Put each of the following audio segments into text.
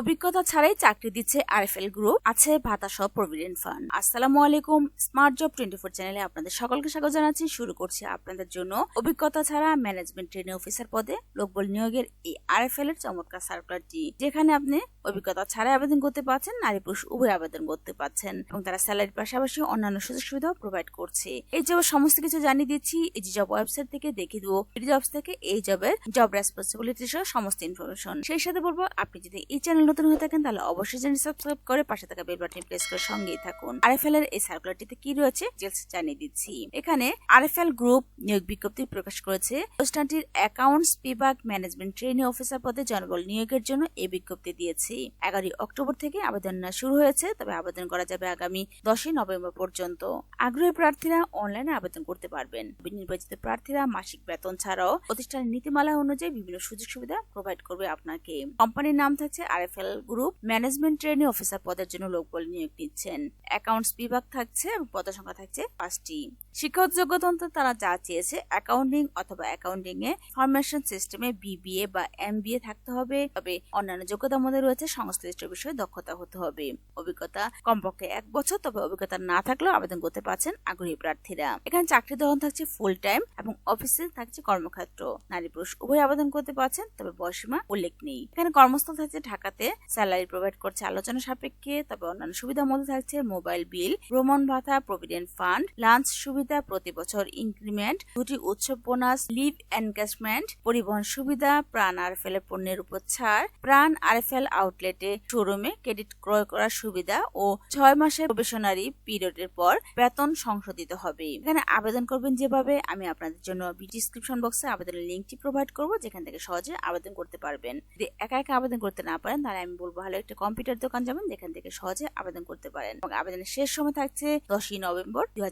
অভিজ্ঞতা ছাড়াই চাকরি দিচ্ছে আরএফএল গ্রুপ, আছে ভাতা সহ প্রভিডেন্ট ফান্ড আসসালামু আলাইকুম স্মার্ট জব টোয়েন্টি ফোর চ্যানেলে আপনাদের সকলকে স্বাগত জানাচ্ছি। শুরু করছি আপনাদের জন্য অভিজ্ঞতা ছাড়া ম্যানেজমেন্ট ট্রেনিং অফিসার পদে লোকবল নিয়োগের এই আরএফএল এর চমৎকার সার্কুলারটি যেখানে আপনি অভিজ্ঞতা ছাড়াই আবেদন করতে পারছেন, নারী পুরুষ উভয় আবেদন করতে পারছেন এবং তারা স্যালারির পাশাপাশি অন্যান্য সুযোগ সুবিধাও প্রোভাইড করছে। এই জব সমস্ত কিছু জানিয়ে দিচ্ছি, এই জব ওয়েবসাইট থেকে দেখিয়ে দেবো জবস থেকে এই জবের জব রেসপন্সিবিলিটি সহ সমস্ত ইনফরমেশন সেই সাথে বলব, আপনি যদি এই চ্যানেল নতুন হয়ে থাকেন, তাহলে অবশ্যই চ্যানেল সাবস্ক্রাইব করে পাশে থাকা বেল বাটন প্রেস করে সঙ্গেই থাকুন। আরএফএল এর এই সার্কুলারটিতে কি রয়েছে? জানিয়ে দিচ্ছি। এখানে আরএফএল গ্রুপ নিয়োগ বিজ্ঞপ্তি প্রকাশ করেছে। প্রতিষ্ঠানটির অ্যাকাউন্টস বিভাগ ম্যানেজমেন্ট ট্রেনিং অফিসার পদে জনবল নিয়োগের জন্য এই বিজ্ঞপ্তি দিয়েছে। এগারোই অক্টোবর থেকে আবেদন শুরু হয়েছে, তবে আবেদন করা যাবে আগামী দশই নভেম্বর পর্যন্ত। আগ্রহী প্রার্থীরা অনলাইনে আবেদন করতে পারবেন। নির্বাচিত প্রার্থীরা মাসিক বেতন ছাড়াও প্রতিষ্ঠানের নীতিমালা অনুযায়ী বিভিন্ন সুযোগ সুবিধা প্রোভাইড করবে আপনাকে। কোম্পানির নাম থাকছে RFL group management training officer পদের জন্য লোকবল নিয়োগ নিচ্ছেন। অ্যাকাউন্টস বিভাগ থাকছে এবং পদ সংখ্যা থাকছে পাঁচটি। শিক্ষক যোগ্যতা তারা যা চেয়েছে, অ্যাকাউন্টিং অথবা অ্যাকাউন্টিং এ ফরমেশন সিস্টেমে বিবিএ বা এমবিএ থাকতে হবে। তবে অন্যান্য যোগ্যতার মধ্যে রয়েছে সংশ্লিষ্ট বিষয়ে দক্ষতা হতে হবে। অভিজ্ঞতা কমপক্ষে এক বছর, তবে অভিজ্ঞতা না থাকলেও আবেদন করতে পারছেন আগ্রহী প্রার্থীরা। এখানে চাকরি ধরন থাকছে ফুল টাইম এবং অফিসে থাকছে কর্মক্ষেত্র। নারী পুরুষ উভয় আবেদন করতে পারছেন, তবে বয়সীমা উল্লেখ নেই। এখানে কর্মস্থল থাকছে ঢাকাতে স্যালারি প্রোভাইড করছে আলোচনা সাপেক্ষে, তবে অন্যান্য সুবিধার মধ্যে থাকছে মোবাইল বিল, ভ্রমণ ভাতা, প্রভিডেন্ট ফান্ড, লাঞ্চ সুবিধা, প্রতি বছর ইনক্রিমেন্ট, দুটি উৎসব বোনাস, লিভ এনগেজমেন্ট, পরিবহন সুবিধা, প্রাণ আরএফএল এর পণ্যের উপর ছাড়, প্রাণ আর আরএফএল আউটলেটে শোরুমে ক্রেডিট ক্রয় করার সুবিধা ও ছয় মাসের প্রবেশনারি পিরিয়ডের পর বেতন সংশোধিত হবে। এখানে আবেদন করবেন যেভাবে, আমি আপনাদের জন্য ডিসক্রিপশন বক্সে আবেদনের লিঙ্কটি প্রোভাইড করব, যেখান থেকে সহজে আবেদন করতে পারবেন। যদি একা একা আবেদন করতে না পারেন, তাহলে আমি বলব, ভালো একটা কম্পিউটার দোকান যাবেন যেখান থেকে সহজে আবেদন করতে পারেন। এবং আবেদনের শেষ সময় থাকছে দশই নভেম্বর দুই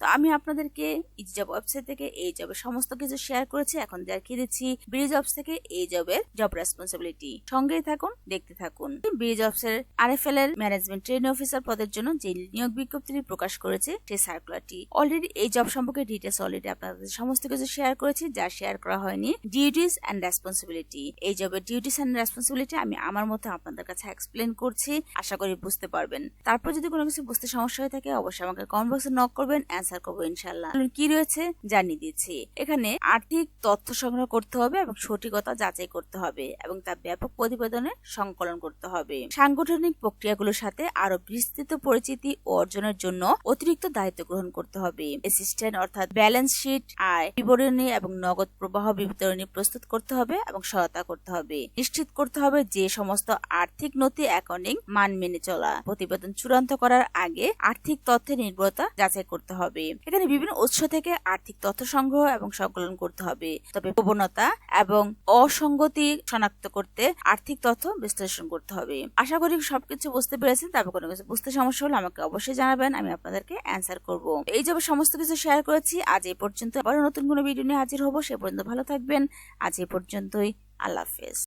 তো আমি আপনাদেরকে ইজব ওয়েবসাইট থেকে এই জবের সমস্ত কিছু শেয়ার করেছি। এখন দেখিয়ে দিচ্ছি ব্রিজ জবস থেকে এই জবের জব রেসপন্সিবিলিটি সঙ্গেই থাকুন, দেখতে থাকুন। ব্রিজ জবস এর আরএফএল এর ম্যানেজমেন্ট ট্রেনিং অফিসার পদের জন্য যে নিয়োগ বিজ্ঞপ্তিটি প্রকাশ করেছে, সেই সার্কুলারটি অলরেডি এই জব সম্পর্কে ডিটেলস অলরেডি আপনাদের সমস্ত কিছু শেয়ার করেছি। যা শেয়ার করা হয়নি ডিউটিস অ্যান্ড রেসপন্সিবিলিটি এই জবের ডিউটিস অ্যান্ড রেসপন্সিবিলিটি আমি আমার মতো আপনাদের কাছে এক্সপ্লেন করছি, আশা করি বুঝতে পারবেন। তারপর যদি কোনো কিছু বুঝতে সমস্যা হয়ে থাকে, অবশ্যই আমাকে কমেন্ট বক্সে নক করবেন অ্যান্সার করব ইনশাল্লাহ কি রয়েছে? জানিয়ে দিচ্ছি। এখানে আর্থিক তথ্য সংগ্রহ করতে হবে এবং সঠিকতা যাচাই করতে হবে এবং তা ব্যাপক প্রতিবেদনে সংকলন করতে হবে। সাংগঠনিক প্রক্রিয়াগুলোর সাথে আরও বিস্তৃত পরিচিতি অর্জনের জন্য অতিরিক্ত দায়িত্ব গ্রহণ করতে হবে। অ্যাসিস্ট্যান্ট অর্থাৎ ব্যালেন্স শিট আয়, বিবরণী এবং নগদ প্রবাহ বিবরণী প্রস্তুত করতে হবে এবং সহায়তা করতে হবে। নিশ্চিত করতে হবে যে সমস্ত আর্থিক নথি অ্যাকাউন্টিং মান মেনে চলা, প্রতিবেদন চূড়ান্ত করার আগে আর্থিক তথ্যের নির্ভরতা যাচাই করতে হবে। এখানে বিভিন্ন উৎস থেকে আর্থিক তথ্য সংগ্রহ এবং সংকলন করতে হবে। তবে প্রবণতা এবং অসঙ্গতি শনাক্ত করতে আর্থিক তথ্য বিশ্লেষণ করতে হবে। আশা করি সবকিছু বুঝতে পেরেছেন। তবে কোনো কিছু বুঝতে সমস্যা হলে আমাকে অবশ্যই জানাবেন, আমি আপনাদেরকে অ্যান্সার করব। এই যে সমস্ত কিছু শেয়ার করেছি, আজ এই পর্যন্ত আবার নতুন কোনো ভিডিও নিয়ে হাজির হব। সে পর্যন্ত ভালো থাকবেন। আজ এই পর্যন্তই। আল্লাহ হাফেজ।